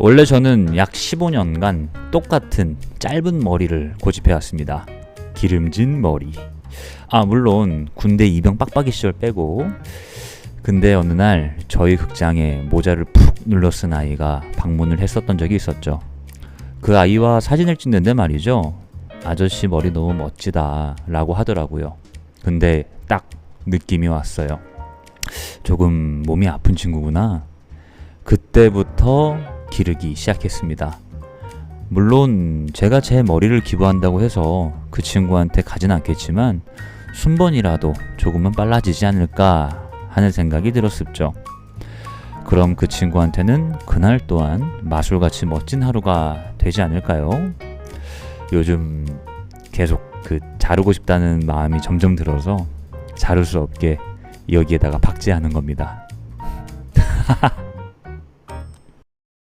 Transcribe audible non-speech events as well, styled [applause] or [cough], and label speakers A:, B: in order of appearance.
A: 원래 저는 약 15년간 똑같은 짧은 머리를 고집해 왔습니다. 기름진 머리. 아, 물론 군대 이병 빡빡이 시절 빼고 근데 어느 날 저희 극장에 모자를 푹 눌러 쓴 아이가 방문을 했었던 적이 있었죠. 그 아이와 사진을 찍는데 말이죠. 아저씨 머리 너무 멋지다 라고 하더라고요. 근데 딱 느낌이 왔어요. 조금 몸이 아픈 친구구나. 그때부터 기르기 시작했습니다. 물론 제가 제 머리를 기부한다고 해서 그 친구한테 가진 않겠지만 순번이라도 조금은 빨라지지 않을까 하는 생각이 들었습죠. 그럼 그 친구한테는 그날 또한 마술같이 멋진 하루가 되지 않을까요? 요즘 계속 그 자르고 싶다는 마음이 점점 들어서 자를 수 없게 여기에다가 박제하는 겁니다. [laughs]